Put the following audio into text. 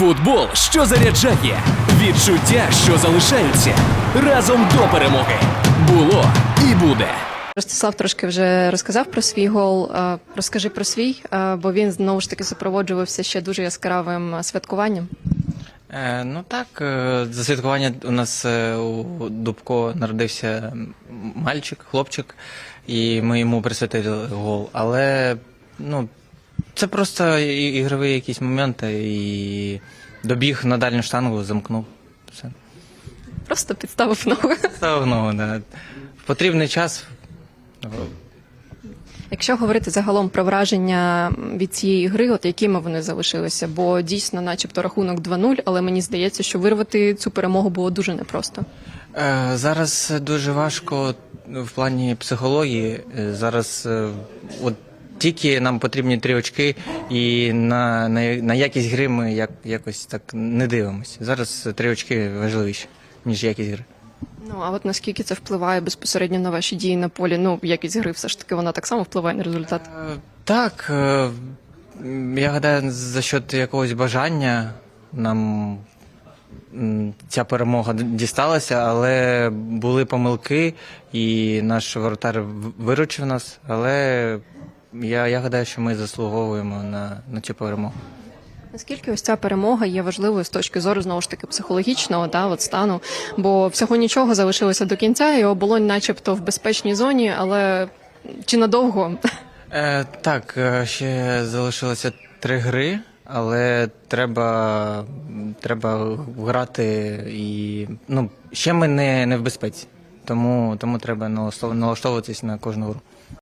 Футбол, що заряджає, відчуття, що залишаються разом до перемоги. Було і буде. Ростислав трошки вже розказав про свій гол. Е, Розкажи про свій, е, бо він знову ж таки супроводжувався ще дуже яскравим е, святкуванням. Е, ну так, за святкування у нас у Дубко народився мальчик, хлопчик, і ми йому присвятили гол. Але ну, це просто і- ігрові якісь моменти, і добіг на дальню штангу, замкнув. Все. Просто підставив ногу. Ставив ногу, да. В потрібний час. е, Якщо говорити загалом про враження від цієї гри, от якими вони залишилися, бо дійсно, начебто, рахунок 2-0, але мені здається, що вирвати цю перемогу було дуже непросто. Е, Зараз дуже важко в плані психології. Е, Зараз е, от тільки нам потрібні три очки, і на, на, на якість гри ми як, якось так не дивимося. Зараз три очки важливіші, ніж якість гри. Ну а от наскільки це впливає безпосередньо на ваші дії на полі? Ну, якість гри все ж таки вона так само впливає на результат. Е, Так, е, я гадаю, за счет якогось бажання нам ця перемога дісталася, але були помилки, і наш воротар виручив нас. Але я, я гадаю, що ми заслуговуємо на, на цю перемогу. Наскільки ось ця перемога є важливою з точки зору знову ж таки психологічного да, от стану, бо всього нічого залишилося до кінця, і оболонь, начебто, в безпечній зоні, але чи надовго? Е, так, е, ще залишилося три гри, але треба, треба грати і ну, ще ми не, не в безпеці. Тому, тому треба налаштов- налаштовуватись на кожну гру.